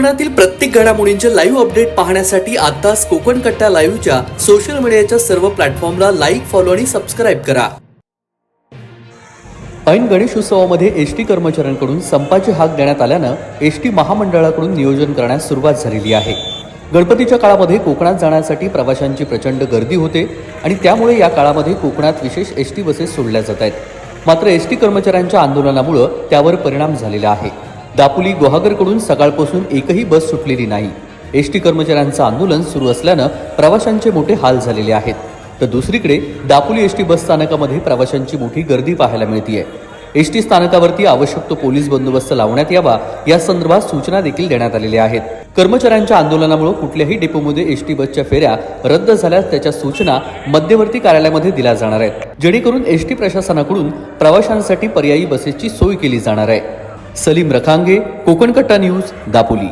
कोकणातील प्रत्येक घडामोडींचे लाईव्ह अपडेट पाहण्यासाठी आताच कोकण कट्टा लाईव्हच्या सोशल मीडियाच्या सर्व प्लॅटफॉर्मला लाईक फॉलो आणि सबस्क्राईब करा. ऐन गणेशोत्सवामध्ये एस टी कर्मचाऱ्यांकडून संपाची हाक देण्यात आल्यानं एस टी महामंडळाकडून नियोजन करण्यास सुरुवात झालेली आहे. गणपतीच्या काळामध्ये कोकणात जाण्यासाठी प्रवाशांची प्रचंड गर्दी होते आणि त्यामुळे या काळामध्ये कोकणात विशेष एस टी बसेस सोडल्या जात आहेत. मात्र एस टी कर्मचाऱ्यांच्या आंदोलनामुळं त्यावर परिणाम झालेला आहे. दापोली गुहागरकडून सकाळपासून एकही बस सुटलेली नाही. एस टी कर्मचाऱ्यांचं आंदोलन सुरू असल्यानं प्रवाशांचे मोठे हाल झालेले आहेत. तर दुसरीकडे दापोली एस टी बस स्थानकामध्ये प्रवाशांची मोठी गर्दी पाहायला मिळतीये. एस टी स्थानकावरती आवश्यक तो पोलीस बंदोबस्त लावण्यात यावा या संदर्भात सूचना देखील देण्यात आलेल्या आहेत. कर्मचाऱ्यांच्या आंदोलनामुळे कुठल्याही डेपोमध्ये एस टी बसच्या फेऱ्या रद्द झाल्यास त्याच्या सूचना मध्यवर्ती कार्यालयामध्ये दिल्या जाणार आहेत. जेणेकरून एस टी प्रशासनाकडून प्रवाशांसाठी पर्यायी बसेसची सोय केली जाणार आहे. सलीम रखांगे कोकणकट्टा न्यूज दापोली.